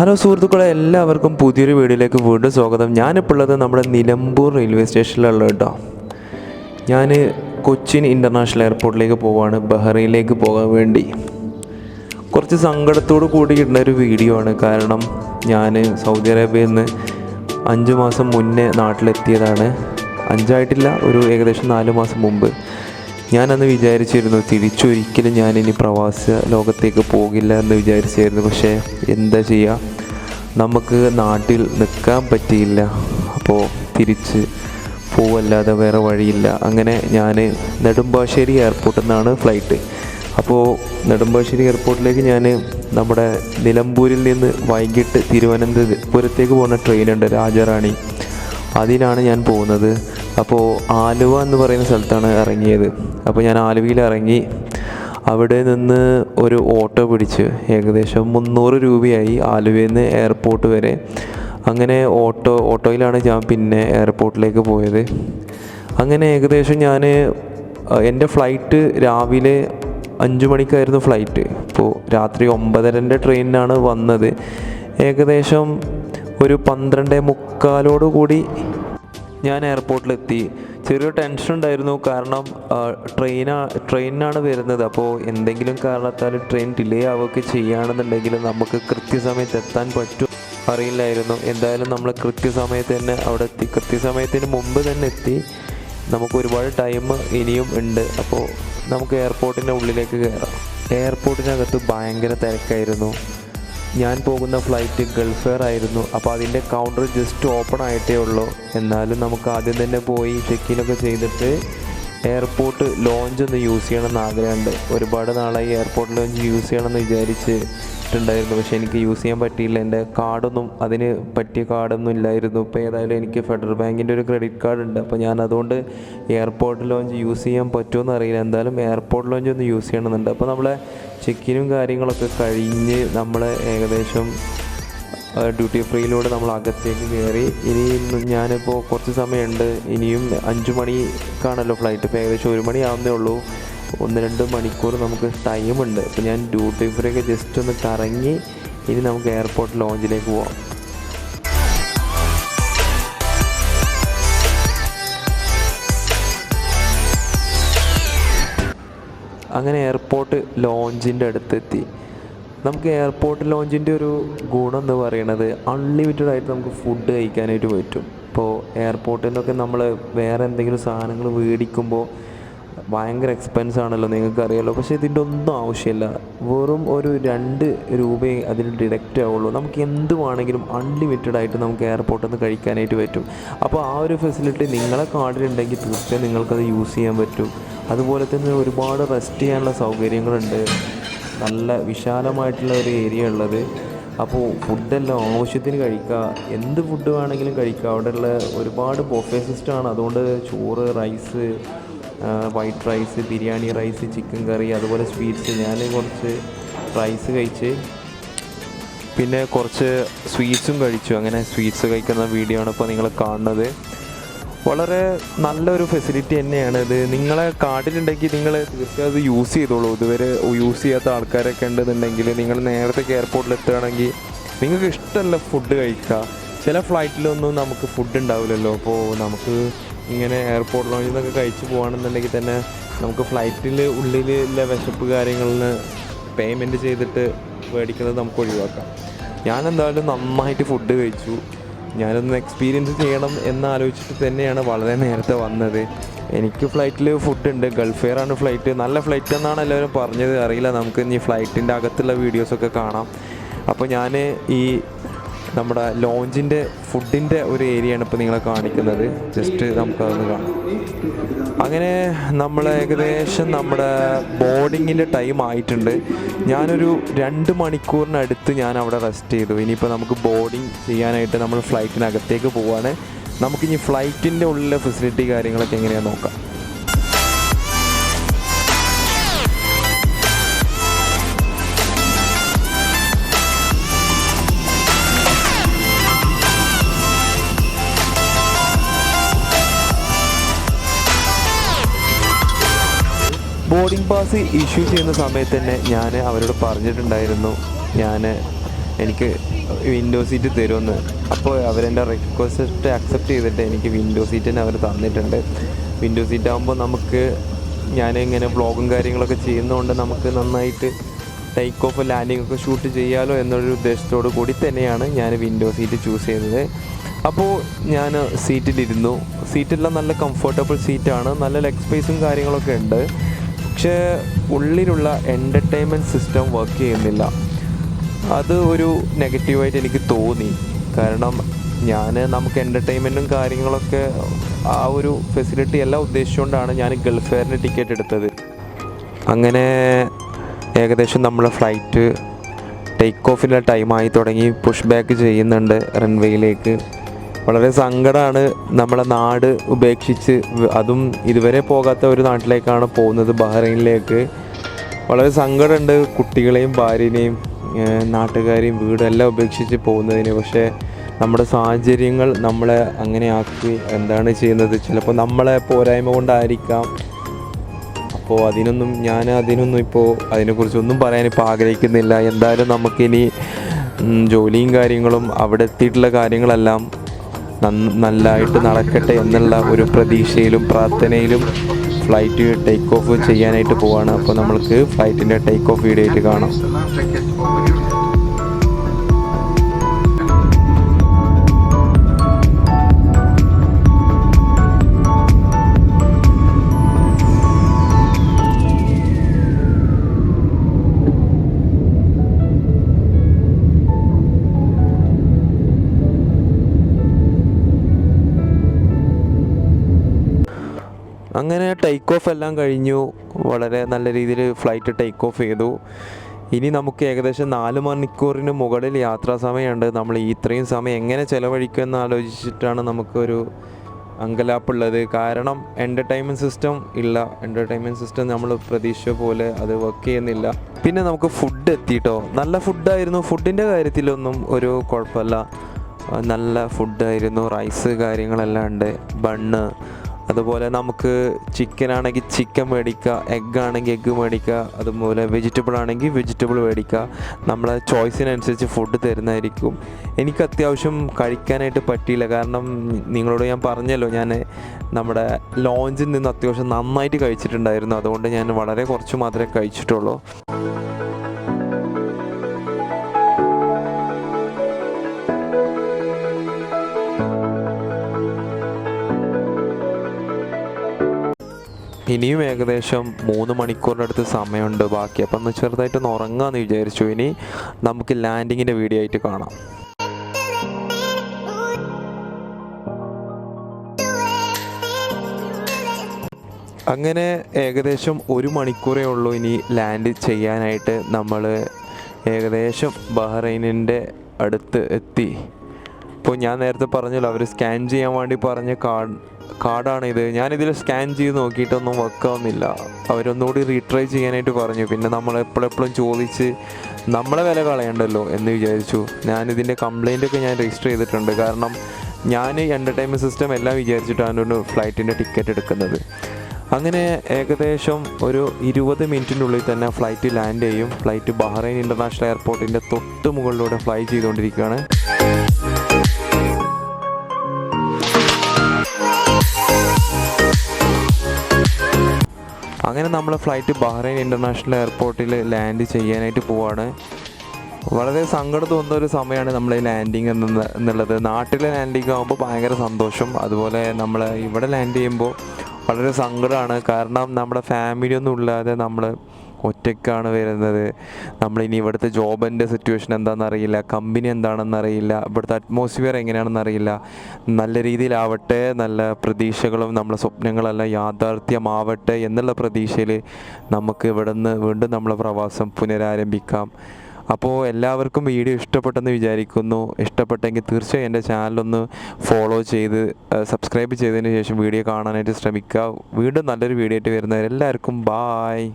Hello സുഹൃത്തുക്കളെ എല്ലാവർക്കും പുതിയൊരു വീഡിയോയിലേക്ക് വീണ്ടും സ്വാഗതം. ഞാനിപ്പോൾ ഉള്ളത് നമ്മുടെ നിലമ്പൂർ റെയിൽവേ സ്റ്റേഷനിലുള്ള കേട്ടോ. ഞാൻ കൊച്ചിൻ ഇന്റർനാഷണൽ എയർപോർട്ടിലേക്ക് പോവാണ് ബഹ്റൈനിലേക്ക് പോകാൻ വേണ്ടി. കുറച്ച് സങ്കടത്തോട് കൂടി ഇടുന്ന ഒരു വീഡിയോ ആണ്. കാരണം ഞാൻ സൗദി അറേബ്യയിൽ നിന്ന് അഞ്ച് മാസം മുന്നേ നാട്ടിലെത്തിയതാണ്. അഞ്ചായിട്ടില്ല ഒരു ഏകദേശം നാല് മാസം മുമ്പ്. ഞാനന്ന് വിചാരിച്ചിരുന്നു തിരിച്ചൊരിക്കലും ഞാനിനി പ്രവാസ ലോകത്തേക്ക് പോകില്ല എന്ന് വിചാരിച്ചായിരുന്നു. പക്ഷേ എന്താ ചെയ്യുക നമുക്ക് നാട്ടിൽ നിൽക്കാൻ പറ്റിയില്ല. അപ്പോൾ തിരിച്ച് പോവല്ലാതെ വേറെ വഴിയില്ല. അങ്ങനെ ഞാൻ നെടുമ്പാശ്ശേരി എയർപോർട്ടിൽ നിന്നാണ് ഫ്ലൈറ്റ്. അപ്പോൾ നെടുമ്പാശ്ശേരി എയർപോർട്ടിലേക്ക് ഞാൻ നമ്മുടെ നിലമ്പൂരിൽ നിന്ന് വൈകിട്ട് തിരുവനന്തപുരത്തേക്ക് പോകുന്ന ട്രെയിനുണ്ട് രാജാറാണി. അതിനാണ് ഞാൻ പോകുന്നത്. അപ്പോൾ ആലുവ എന്ന് പറയുന്ന സ്ഥലത്താണ് ഇറങ്ങിയത്. അപ്പോൾ ഞാൻ ആലുവയിൽ ഇറങ്ങി അവിടെ നിന്ന് ഒരു ഓട്ടോ പിടിച്ച് ഏകദേശം മുന്നൂറ് രൂപയായി ആലുവയിൽ നിന്ന് എയർപോർട്ട് വരെ. അങ്ങനെ ഓട്ടോ ഓട്ടോയിലാണ് ഞാൻ പിന്നെ എയർപോർട്ടിലേക്ക് പോയത്. അങ്ങനെ ഏകദേശം ഞാൻ എന്റെ ഫ്ലൈറ്റ് രാവിലെ അഞ്ച് മണിക്കായിരുന്നു ഫ്ലൈറ്റ്. ഇപ്പോൾ രാത്രി ഒമ്പതരന്റെ ട്രെയിനിനാണ് വന്നത്. ഏകദേശം ഒരു പന്ത്രണ്ട് മുക്കാലോട് കൂടി ഞാൻ എയർപോർട്ടിലെത്തി ചെറിയ ടെൻഷൻ ഉണ്ടായിരുന്നു. കാരണം ട്രെയിനാ ട്രെയിനാണ് വരുന്നത്. അപ്പോൾ എന്തെങ്കിലും കാരണത്താൽ ട്രെയിൻ ഡിലേ ആവുകയൊക്കെ ചെയ്യുകയാണെന്നുണ്ടെങ്കിൽ നമുക്ക് കൃത്യസമയത്ത് എത്താൻ പറ്റും അറിയില്ലായിരുന്നു. എന്തായാലും നമ്മൾ കൃത്യസമയത്ത് തന്നെ അവിടെ എത്തി. കൃത്യസമയത്തിന് മുമ്പ് തന്നെ എത്തി. നമുക്ക് ഒരുപാട് ടൈം ഇനിയും ഉണ്ട്. അപ്പോൾ നമുക്ക് എയർപോർട്ടിന്റെ ഉള്ളിലേക്ക് കയറാം. എയർപോർട്ടിനകത്ത് ഭയങ്കര തിരക്കായിരുന്നു. ഞാൻ പോകുന്ന ഫ്ലൈറ്റ് ഗൾഫ് എയർ ആയിരുന്നു അപ്പോൾ അതിന്റെ കൗണ്ടർ ജസ്റ്റ് ഓപ്പൺ ആയിട്ടേ ഉള്ളൂ. എന്നാലും നമുക്ക് ആദ്യം തന്നെ പോയി ചെക്കിനൊക്കെ ചെയ്തിട്ട് എയർപോർട്ട് ലോഞ്ച് ഒന്ന് യൂസ് ചെയ്യണമെന്ന് ആഗ്രഹമുണ്ട്. ഒരുപാട് നാളായി എയർപോർട്ട് ലോഞ്ച് യൂസ് ചെയ്യണമെന്ന് വിചാരിച്ചിട്ടുണ്ടായിരുന്നു. പക്ഷേ എനിക്ക് യൂസ് ചെയ്യാൻ പറ്റിയില്ല. എന്റെ കാർഡൊന്നും അതിന് പറ്റിയ കാർഡൊന്നും ഇല്ലായിരുന്നു. ഇപ്പോൾ ഏതായാലും എനിക്ക് ഫെഡറൽ ബാങ്കിന്റെ ഒരു ക്രെഡിറ്റ് കാർഡ് ഉണ്ട്. അപ്പോൾ ഞാൻ അതുകൊണ്ട് എയർപോർട്ട് ലോഞ്ച് യൂസ് ചെയ്യാൻ പറ്റുമെന്ന് അറിയില്ല. എന്തായാലും എയർപോർട്ട് ലോഞ്ച് ഒന്ന് യൂസ് ചെയ്യണമെന്നുണ്ട്. അപ്പോൾ നമ്മളെ ചെക്കിനും കാര്യങ്ങളൊക്കെ കഴിഞ്ഞ് നമ്മൾ ഏകദേശം ഡ്യൂട്ടി ഫ്രീയിലൂടെ നമ്മൾ അകത്തേക്ക് കയറി. ഇനി ഞാനിപ്പോൾ കുറച്ച് സമയമുണ്ട്. ഇനിയും അഞ്ച് മണിക്കാണല്ലോ ഫ്ലൈറ്റ് ഇപ്പോൾ ഏകദേശം ഒരു മണിയാവുന്നേ ഉള്ളൂ. ഒന്ന് രണ്ട് മണിക്കൂർ നമുക്ക് ടൈമുണ്ട് അപ്പോൾ ഞാൻ ഡ്യൂട്ടി ഫ്രീ ഒക്കെ ജസ്റ്റ് ഒന്ന് കറങ്ങി ഇനി നമുക്ക് എയർപോർട്ട് ലോഞ്ചിലേക്ക് പോവാം. അങ്ങനെ എയർപോർട്ട് ലോഞ്ചിന്റെ അടുത്തെത്തി. നമുക്ക് എയർപോർട്ട് ലോഞ്ചിന്റെ ഒരു ഗുണം എന്ന് പറയുന്നത് അൺലിമിറ്റഡ് ആയിട്ട് നമുക്ക് ഫുഡ് കഴിക്കാനായിട്ട് പറ്റും. ഇപ്പോൾ എയർപോർട്ടിൽ നിന്നൊക്കെ നമ്മൾ വേറെ എന്തെങ്കിലും സാധനങ്ങൾ മേടിക്കുമ്പോൾ ഭയങ്കര എക്സ്പെൻസ് ആണല്ലോ നിങ്ങൾക്ക് അറിയാലോ പക്ഷേ ഇതിന്റെ ഒന്നും ആവശ്യമില്ല. വെറും ഒരു രണ്ട് രൂപയെ അതിൽ ഡിഡക്റ്റ് ആവുള്ളൂ. നമുക്ക് എന്ത് വേണമെങ്കിലും അൺലിമിറ്റഡ് ആയിട്ട് നമുക്ക് എയർപോർട്ടിൽ നിന്ന് കഴിക്കാനായിട്ട് പറ്റും. അപ്പോൾ ആ ഒരു ഫെസിലിറ്റി നിങ്ങളെ കാർഡിലുണ്ടെങ്കിൽ തീർച്ചയായും നിങ്ങൾക്കത് യൂസ് ചെയ്യാൻ പറ്റും. അതുപോലെ തന്നെ ഒരുപാട് റെസ്റ്റ് ചെയ്യാനുള്ള സൗകര്യങ്ങളുണ്ട്. നല്ല വിശാലമായിട്ടുള്ള ഒരു ഏരിയ ഉള്ളത്. അപ്പോൾ ഫുഡെല്ലാം ആവശ്യത്തിന് കഴിക്കുക എന്ത് ഫുഡ് വേണമെങ്കിലും കഴിക്കുക അവിടെയുള്ള ഒരുപാട് ബൊഫേ സിസ്റ്റമാണ് അതുകൊണ്ട് ചോറ് rice white rice biryani rice chicken curry അതുപോലെ സ്വീറ്റ്സ് ഞാൻ കുറച്ച് റൈസ് കഴിച്ച് പിന്നെ കുറച്ച് സ്വീറ്റ്സും കഴിച്ചു. അങ്ങനെ സ്വീറ്റ്സ് കഴിക്കുന്ന വീഡിയോ ആണ് ഇപ്പോൾ നിങ്ങൾ കാണുന്നത്. വളരെ നല്ലൊരു ഫെസിലിറ്റി തന്നെയാണ് ഇത്. നിങ്ങളെ കാർഡിലുണ്ടെങ്കിൽ നിങ്ങൾ തീർച്ചയായും അത് യൂസ് ചെയ്തോളൂ. ഇതുവരെ യൂസ് ചെയ്യാത്ത ആൾക്കാരൊക്കെ ഉണ്ടെന്നുണ്ടെങ്കിൽ നിങ്ങൾ നേരത്തെ എയർപോർട്ടിൽ എത്തുകയാണെങ്കിൽ നിങ്ങൾക്ക് ഇഷ്ടമല്ല ഫുഡ് കഴിക്കുക. ചില ഫ്ലൈറ്റിലൊന്നും നമുക്ക് ഫുഡ് ഉണ്ടാവില്ലല്ലോ. അപ്പോൾ നമുക്ക് ഇങ്ങനെ എയർപോർട്ട് ലോഞ്ചിൽ നിന്നൊക്കെ കഴിച്ച് പോകുകയാണെന്നുണ്ടെങ്കിൽ തന്നെ നമുക്ക് ഫ്ലൈറ്റിൽ ഉള്ളിലുള്ള വിശപ്പ് കാര്യങ്ങളിൽ പേയ്മെന്റ് ചെയ്തിട്ട് മേടിക്കുന്നത് നമുക്ക് ഒഴിവാക്കാം. ഞാൻ എന്തായാലും നന്നായിട്ട് ഫുഡ് കഴിച്ചു. ഞാനൊന്ന് എക്സ്പീരിയൻസ് ചെയ്യണം എന്നാലോചിച്ചിട്ട് തന്നെയാണ് വളരെ നേരത്തെ വന്നത്. എനിക്ക് ഫ്ലൈറ്റിൽ ഫുഡ് ഉണ്ട്. ഗൾഫ് എയർ ആണ് ഫ്ലൈറ്റ് നല്ല ഫ്ലൈറ്റ് എന്നാണ് എല്ലാവരും പറഞ്ഞത്. അറിയില്ല നമുക്ക് ഇനി ഫ്ലൈറ്റിന്റെ അകത്തുള്ള വീഡിയോസൊക്കെ കാണാം. അപ്പോൾ ഞാൻ ഈ നമ്മുടെ ലോഞ്ചിന്റെ ഫുഡിന്റെ ഒരു ഏരിയയാണ് ഇപ്പോൾ നിങ്ങളെ കാണിക്കുന്നത്. ജസ്റ്റ് നമുക്കതൊന്ന് കാണാം. അങ്ങനെ നമ്മൾ ഏകദേശം നമ്മുടെ ബോർഡിങ്ങിന്റെ ടൈം ആയിട്ടുണ്ട്. ഞാനൊരു രണ്ട് മണിക്കൂറിനടുത്ത് ഞാൻ അവിടെ റെസ്റ്റ് ചെയ്തു. ഇനിയിപ്പോൾ നമുക്ക് ബോർഡിങ് ചെയ്യാനായിട്ട് നമ്മൾ ഫ്ലൈറ്റിനകത്തേക്ക് പോവാണ്. നമുക്കിനി ഫ്ലൈറ്റിന്റെ ഉള്ളിലെ ഫെസിലിറ്റി കാര്യങ്ങളൊക്കെ എങ്ങനെയാണെന്ന് നോക്കാം. ബോർഡിംഗ് പാസ് ഇഷ്യൂ ചെയ്യുന്ന സമയത്ത് തന്നെ ഞാൻ അവരോട് പറഞ്ഞിട്ടുണ്ടായിരുന്നു. ഞാൻ എനിക്ക് വിൻഡോ സീറ്റ് തരുമെന്ന്. അപ്പോൾ അവരെന്റെ റിക്വസ്റ്റ് അക്സെപ്റ്റ് ചെയ്തിട്ട് എനിക്ക് വിൻഡോ സീറ്റ് തന്നെ അവർ തന്നിട്ടുണ്ട്. വിൻഡോ സീറ്റ് ആകുമ്പോൾ നമുക്ക് ഞാൻ ഇങ്ങനെ വ്ളോഗും കാര്യങ്ങളൊക്കെ ചെയ്യുന്നതുകൊണ്ട് നമുക്ക് നന്നായിട്ട് ടേക്ക് ഓഫ് ലാൻഡിംഗ് ഒക്കെ ഷൂട്ട് ചെയ്യാലോ എന്നൊരു ഉദ്ദേശത്തോടു കൂടി തന്നെയാണ് ഞാൻ വിൻഡോ സീറ്റ് ചൂസ് ചെയ്തത്. അപ്പോൾ ഞാൻ സീറ്റിലിരുന്നു സീറ്റെല്ലാം നല്ല കംഫർട്ടബിൾ സീറ്റാണ് നല്ല ലെഗ് സ്പേസും കാര്യങ്ങളൊക്കെ ഉണ്ട്. പക്ഷേ ഉള്ളിലുള്ള എന്റർടൈൻമെന്റ് സിസ്റ്റം വർക്ക് ചെയ്യുന്നില്ല. അത് ഒരു നെഗറ്റീവായിട്ട് എനിക്ക് തോന്നി. കാരണം ഞാൻ നമുക്ക് എന്റർടൈൻമെന്റും കാര്യങ്ങളൊക്കെ ആ ഒരു ഫെസിലിറ്റി എല്ലാം ഉദ്ദേശിച്ചുകൊണ്ടാണ് ഞാൻ ഗൾഫ് ഫെയറിന് ടിക്കറ്റ് എടുത്തത്. അങ്ങനെ ഏകദേശം നമ്മളെ ഫ്ലൈറ്റ് ടേക്ക് ഓഫിന്റെ ടൈമായി തുടങ്ങി. പുഷ് ബാക്ക് ചെയ്യുന്നുണ്ട് റൺവേയിലേക്ക് വളരെ സങ്കടമാണ് നമ്മളെ നാട് ഉപേക്ഷിച്ച്. അതും ഇതുവരെ പോകാത്ത ഒരു നാട്ടിലേക്കാണ് പോകുന്നത് ബഹ്റൈനിലേക്ക്. വളരെ സങ്കടമുണ്ട് കുട്ടികളെയും ഭാര്യനെയും നാട്ടുകാരെയും വീടെല്ലാം ഉപേക്ഷിച്ച് പോകുന്നതിന്. പക്ഷേ നമ്മുടെ സാഹചര്യങ്ങൾ നമ്മളെ അങ്ങനെ ആക്കി എന്താണ് ചെയ്യുന്നത്? ചിലപ്പോൾ നമ്മളെ പോരായ്മ കൊണ്ടായിരിക്കാം. അപ്പോൾ അതിനൊന്നും ഞാൻ അതിനൊന്നും ഇപ്പോൾ അതിനെക്കുറിച്ചൊന്നും പറയാൻ ഇപ്പോൾ ആഗ്രഹിക്കുന്നില്ല. എന്തായാലും നമുക്കിനി ജോലിയും കാര്യങ്ങളും അവിടെ എത്തിയിട്ടുള്ള കാര്യങ്ങളെല്ലാം നന്ന- നല്ലതായിട്ട് നടക്കട്ടെ എന്നുള്ള ഒരു പ്രതീക്ഷയിലും പ്രാർത്ഥനയിലും ഫ്ലൈറ്റ് ടേക്ക് ഓഫ് ചെയ്യാനായിട്ട് പോവാണ്. അപ്പോൾ നമ്മൾക്ക് ഫ്ലൈറ്റിന്റെ ടേക്ക് ഓഫ് വീഡിയോ ആയിട്ട് കാണാം. അങ്ങനെ ടേക്ക് ഓഫ് എല്ലാം കഴിഞ്ഞു. വളരെ നല്ല രീതിയിൽ ഫ്ലൈറ്റ് ടേക്ക് ഓഫ് ചെയ്തു. ഇനി നമുക്ക് ഏകദേശം നാല് മണിക്കൂറിന് മുകളിൽ യാത്രാ സമയമുണ്ട്. നമ്മൾ ഇത്രയും സമയം എങ്ങനെ ചിലവഴിക്കും എന്ന് ആലോചിച്ചിട്ടാണ് നമുക്കൊരു അങ്കലാപ്പുള്ളത് കാരണം എന്റർടൈൻമെന്റ് സിസ്റ്റം ഇല്ല. എന്റർടൈൻമെന്റ് സിസ്റ്റം നമ്മൾ പ്രതീക്ഷ പോലെ അത് വർക്ക് ചെയ്യുന്നില്ല. പിന്നെ നമുക്ക് ഫുഡ് എത്തിയിട്ടോ നല്ല ഫുഡായിരുന്നു ഫുഡിന്റെ കാര്യത്തിലൊന്നും ഒരു കുഴപ്പമില്ല. നല്ല ഫുഡായിരുന്നു റൈസ് കാര്യങ്ങളെല്ലാം ഉണ്ട്. ബണ്ണ് അതുപോലെ നമുക്ക് ചിക്കൻ ആണെങ്കിൽ ചിക്കൻ മേടിക്കുക എഗ് ആണെങ്കിൽ എഗ്ഗ് മേടിക്കുക അതുപോലെ വെജിറ്റബിൾ ആണെങ്കിൽ വെജിറ്റബിൾ മേടിക്കുക. നമ്മളെ ചോയ്സിനനുസരിച്ച് ഫുഡ് തരുന്നതായിരിക്കും. എനിക്ക് അത്യാവശ്യം കഴിക്കാനായിട്ട് പറ്റിയില്ല. കാരണം നിങ്ങളോട് ഞാൻ പറഞ്ഞല്ലോ ഞാൻ നമ്മുടെ ലോഞ്ചിൽ നിന്ന് അത്യാവശ്യം നന്നായിട്ട് കഴിച്ചിട്ടുണ്ടായിരുന്നു. അതുകൊണ്ട് ഞാൻ വളരെ കുറച്ച് മാത്രമേ കഴിച്ചിട്ടുള്ളൂ. ഇനിയും ഏകദേശം മൂന്ന് മണിക്കൂറിന്റെ അടുത്ത് സമയമുണ്ട് ബാക്കി. അപ്പം ഒന്ന് ചെറുതായിട്ടൊന്ന് ഉറങ്ങാമെന്ന് വിചാരിച്ചു. ഇനി നമുക്ക് ലാൻഡിങ്ങിന്റെ വീഡിയോ ആയിട്ട് കാണാം. അങ്ങനെ ഏകദേശം ഒരു മണിക്കൂറേ ഉള്ളൂ ഇനി ലാൻഡ് ചെയ്യാനായിട്ട് നമ്മൾ ഏകദേശം ബഹ്റൈനിന്റെ അടുത്ത് എത്തി. ഇപ്പോൾ ഞാൻ നേരത്തെ പറഞ്ഞല്ലോ അവർ സ്കാൻ ചെയ്യാൻ വേണ്ടി പറഞ്ഞ കാർഡ് കാർഡാണ് ഇത്. ഞാനിതിൽ സ്കാൻ ചെയ്ത് നോക്കിയിട്ടൊന്നും വർക്ക് ആവുന്നില്ല. അവരൊന്നുകൂടി റീട്രൈ ചെയ്യാനായിട്ട് പറഞ്ഞു. പിന്നെ നമ്മൾ എപ്പോഴെപ്പോഴും ചോദിച്ച് നമ്മളെ വില കളയണ്ടല്ലോ എന്ന് വിചാരിച്ചു. ഞാനിതിന്റെ ഒക്കെ ഞാൻ രജിസ്റ്റർ ചെയ്തിട്ടുണ്ട്. കാരണം ഞാൻ എന്റർടൈൻമെന്റ് സിസ്റ്റം എല്ലാം വിചാരിച്ചിട്ടാണ് ഒരു ഫ്ലൈറ്റിന്റെ ടിക്കറ്റ് എടുക്കുന്നത്. അങ്ങനെ ഏകദേശം ഒരു ഇരുപത് മിനിറ്റിനുള്ളിൽ തന്നെ ഫ്ലൈറ്റ് ലാൻഡ് ചെയ്യും. ഫ്ലൈറ്റ് ബഹ്റൈൻ ഇന്റർനാഷണൽ എയർപോർട്ടിന്റെ തൊട്ട് മുകളിലൂടെ ഫ്ലൈ ചെയ്തുകൊണ്ടിരിക്കുകയാണ്. അങ്ങനെ നമ്മൾ ഫ്ലൈറ്റ് ബഹ്റൈൻ ഇന്റർനാഷണൽ എയർപോർട്ടിൽ ലാൻഡ് ചെയ്യാനായിട്ട് പോവാണ്. വളരെ സങ്കടം തോന്നുന്ന ഒരു സമയമാണ് നമ്മൾ ഈ ലാൻഡിങ് എന്ന എന്നുള്ളത്. നാട്ടിൽ ലാൻഡിങ് ആകുമ്പോൾ ഭയങ്കര സന്തോഷം. അതുപോലെ നമ്മൾ ഇവിടെ ലാൻഡ് ചെയ്യുമ്പോൾ വളരെ സങ്കടമാണ് കാരണം നമ്മുടെ ഫാമിലി ഒന്നും ഇല്ലാതെ നമ്മൾ ഒറ്റയ്ക്കാണ് വരുന്നത്. നമ്മളിനി ഇവിടുത്തെ ജോബിന്റെ സിറ്റുവേഷൻ എന്താണെന്ന് അറിയില്ല കമ്പനി എന്താണെന്ന് അറിയില്ല ഇവിടുത്തെ അറ്റ്മോസ്ഫിയർ എങ്ങനെയാണെന്ന് അറിയില്ല നല്ല രീതിയിലാവട്ടെ നല്ല പ്രതീക്ഷകളും നമ്മളെ സ്വപ്നങ്ങളെല്ലാം യാഥാർത്ഥ്യമാവട്ടെ എന്നുള്ള പ്രതീക്ഷയിൽ നമുക്ക് ഇവിടെ നിന്ന് വീണ്ടും നമ്മളെ പ്രവാസം പുനരാരംഭിക്കാം. അപ്പോൾ എല്ലാവർക്കും വീഡിയോ ഇഷ്ടപ്പെട്ടെന്ന് വിചാരിക്കുന്നു. ഇഷ്ടപ്പെട്ടെങ്കിൽ തീർച്ചയായും എന്റെ ചാനലൊന്ന് ഫോളോ ചെയ്ത് സബ്സ്ക്രൈബ് ചെയ്തതിന് ശേഷം വീഡിയോ കാണാനായിട്ട് ശ്രമിക്കുക. വീണ്ടും നല്ലൊരു വീഡിയോ ആയിട്ട് വരുന്നവരെല്ലാവർക്കും ബായ്